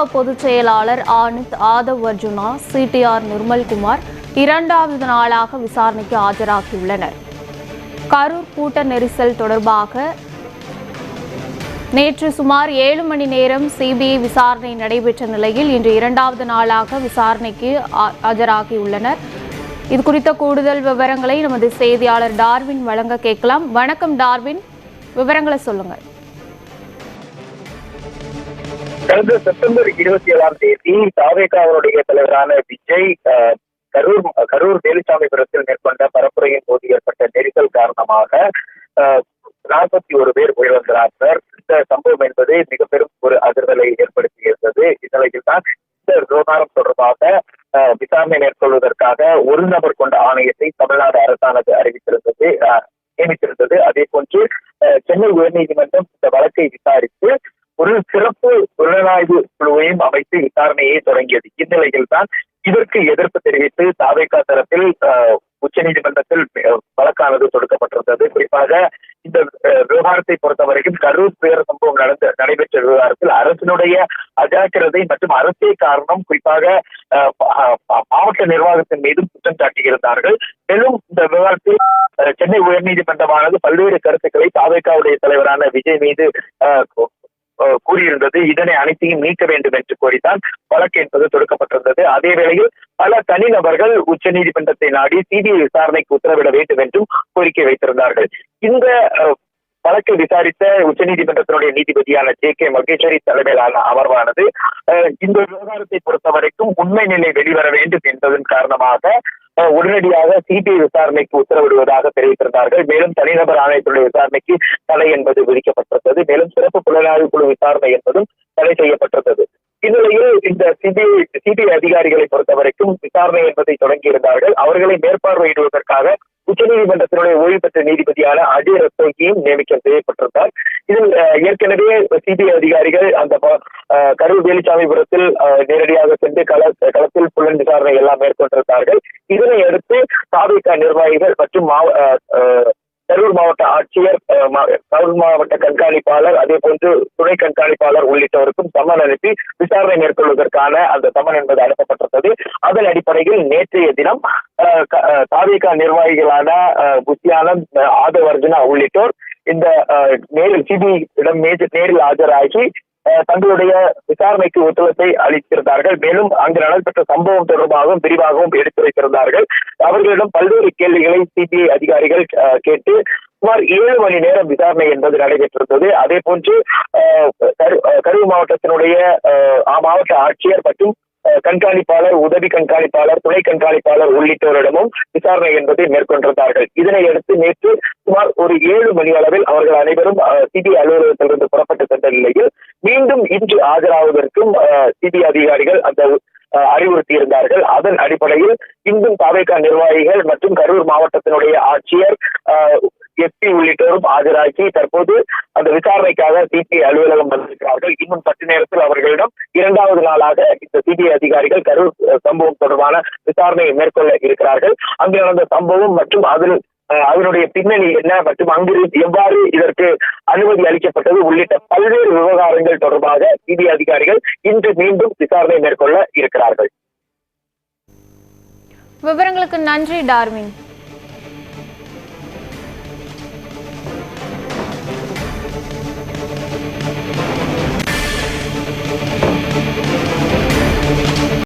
பாமக பொதுச் செயலாளர் ஆனந்த் ஆதவ் அர்ஜுனா சிடிஆர் நிர்மல்குமார் இரண்டாவது நாளாக விசாரணைக்கு ஆஜராகியுள்ளனர். கரூர் கூட்ட நெரிசல் தொடர்பாக நேற்று சுமார் ஏழு மணி நேரம் சிபிஐ விசாரணை நடைபெற்ற நிலையில் இன்று இரண்டாவது நாளாக விசாரணைக்கு ஆ- ஆஜராகியுள்ளனர். இது குறித்த கூடுதல் விவரங்களை நமது செய்தியாளர் டார்வின் வழங்க கேட்கலாம். வணக்கம் டார்வின். விவரங்களை சொல்லுங்கள். கடந்த செப்டம்பர் இருபத்தி ஏழாம் தேதி தாவேகாவனுடைய தலைவரான விஜய் கரூர் கரூர் வேலுசாமி வேலுசாமிபுரத்தில் மேற்கொண்ட பரப்புரையின் போது ஏற்பட்ட நெரிசல் காரணமாக நாற்பத்தி ஒரு பேர் உயிரிழந்தார்கள் இந்த சம்பவம் என்பது மிக பெரும் ஒரு அதிர்வலை ஏற்படுத்தியிருந்தது. இந்நிலையில் தான் இந்த விவகாரம் தொடர்பாக விசாரணை மேற்கொள்வதற்காக ஒரு நபர் கொண்ட ஆணையத்தை தமிழ்நாடு அரசானது அறிவித்திருந்தது நியமித்திருந்தது. அதே போன்று சென்னை உயர்நீதிமன்றம் இந்த வழக்கை விசாரித்து ஒரு சிறப்பு புலனாய்வு குழுவையும் அமைத்து விசாரணையை தொடங்கியது. இந்நிலையில் தான் இதற்கு எதிர்ப்பு தெரிவித்து தாவேகா தரப்பில் உச்சநீதிமன்றத்தில் வழக்கானது தொடுக்கப்பட்டிருந்தது. குறிப்பாக இந்த விவகாரத்தை பொறுத்தவரைக்கும் கரூர் துயர சம்பவம் நடந்த நடைபெற்ற விவகாரத்தில் அரசினுடைய அஜாக்கிரதை மற்றும் அரசே காரணம் குறிப்பாக அஹ், மாவட்ட நிர்வாகத்தின் மீதும் குற்றம் சாட்டியிருந்தார்கள். மேலும் இந்த விவகாரத்தில் சென்னை உயர்நீதிமன்றமானது பல்வேறு கருத்துக்களை தாவேகாவுடைய தலைவரான விஜய் மீது கூறியிருந்தது. இதனை அனைத்தையும் நீக்க வேண்டும் என்று கோரித்தான் வழக்கு என்பது தொடுக்கப்பட்டிருந்தது. அதே வேளையில் பல தனிநபர்கள் உச்ச நீதிமன்றத்தை நாடி சிபிஐ விசாரணைக்கு உத்தரவிட வேண்டும் என்றும் கோரிக்கை வைத்திருந்தார்கள். இந்த வழக்கில் வழக்கை விசாரித்த உச்சநீதிமன்றத்தினுடைய நீதிபதியான ஜே கே மகேஸ்வரி தலைமையிலான அமர்வானது இந்த விவகாரத்தை பொறுத்தவரைக்கும் உண்மை நிலை வெளிவர வேண்டும் என்பதன் காரணமாக உடனடியாக சிபிஐ விசாரணைக்கு உத்தரவிடுவதாக தெரிவித்திருந்தார்கள். மேலும் தனிநபர் ஆணையத்துடைய விசாரணைக்கு தடை என்பது விதிக்கப்பட்டிருந்தது. மேலும் சிறப்பு புலனாய்வு குழு விசாரணை என்பதும் தடை செய்யப்பட்டிருந்தது. இந்நிலையில் இந்த சிபிஐ சிபிஐ அதிகாரிகளை பொறுத்தவரைக்கும் விசாரணை என்பதை தொடங்கியிருந்தார்கள். அவர்களை மேற்பார்வையிடுவதற்காக உச்சநீதிமன்றத்தினுடைய ஓய்வு பெற்ற நீதிபதியான அஜய் ரஸ்தோகியும் நியமிக்கம் செய்யப்பட்டிருந்தார். இதில் ஏற்கனவே சிபிஐ அதிகாரிகள் அந்த கரூர் வேலுசாமிபுரத்தில் அஹ், நேரடியாக சென்று கள களத்தில் புலன் விசாரணை எல்லாம் மேற்கொண்டிருந்தார்கள். இதனை அடுத்து தாவேகா நிர்வாகிகள் மற்றும் மாவ- கரூர் மாவட்ட ஆட்சியர் மா- கரூர் மாவட்ட கண்காணிப்பாளர் அதே போன்று துணை கண்காணிப்பாளர் உள்ளிட்டோருக்கும் சம்மன் அனுப்பி விசாரணை மேற்கொள்வதற்கான அந்த சம்மன் என்பது அனுப்பப்பட்டிருந்தது. அதன் அடிப்படையில் நேற்றைய தினம் தாவிக நிர்வாகிகளான புத்தியானந்த் அஹ், உள்ளிட்டோர் இந்த நேரில் சிபிஐடம் நேற்று நேரில் ஆஜராகி தங்களுடைய விசாரணைக்கு ஒத்துழைப்பை அளித்திருந்தார்கள். மேலும் அங்கு நடைபெற்ற சம்பவம் தொடர்பாகவும் விரிவாகவும் எடுத்துரைத்திருந்தார்கள். அவர்களிடம் பல்வேறு கேள்விகளை சிபிஐ அதிகாரிகள் கேட்டு சுமார் ஏழு மணி நேரம் விசாரணை என்பது நடைபெற்றிருந்தது. அதே போன்று கரு- கரூர் மாவட்டத்தினுடைய மாவட்ட ஆட்சியர் மற்றும் கண்காணிப்பாளர் உதவி கண்காணிப்பாளர் துணை கண்காணிப்பாளர் உள்ளிட்டோரிடமும் விசாரணை என்பதை மேற்கொண்டிருந்தார்கள். இதனை அடுத்து நேற்று சுமார் ஒரு ஏழு மணி அளவில் அவர்கள் அனைவரும் சிபிஐ அலுவலகத்திலிருந்து புறப்பட்டு சென்ற நிலையில் மீண்டும் இன்று ஆஜராவதற்கும் சிபிஐ அதிகாரிகள் அந்த அறிவுறுத்தி அறிவுறுத்தியிருந்தார்கள். அதன் அடிப்படையில் இன்றும் தாவேகா நிர்வாகிகள் மற்றும் கரூர் மாவட்டத்தினுடைய ஆட்சியர் எஸ்பி உள்ளிட்டோரும் ஆஜராகி தற்போது அந்த விசாரணைக்காக சிபிஐ அலுவலகம் வந்திருக்கிறார்கள். இன்னும் சற்று நேரத்தில் அவர்களிடம் இரண்டாவது நாளாக இந்த சிபிஐ அதிகாரிகள் கரூர் சம்பவம் தொடர்பான விசாரணையை மேற்கொள்ள இருக்கிறார்கள். அங்கு நடந்த சம்பவம் மற்றும் அதில் அதனுடைய பின்னணி என்ன மற்றும் அங்கிருந்து எவ்வாறு இதற்கு அனுமதி அளிக்கப்பட்டது உள்ளிட்ட பல்வேறு விவகாரங்கள் தொடர்பாக சிபிஐ அதிகாரிகள் இன்று மீண்டும் விசாரணை மேற்கொள்ள இருக்கிறார்கள். விவரங்களுக்கு நன்றி டார்வின்.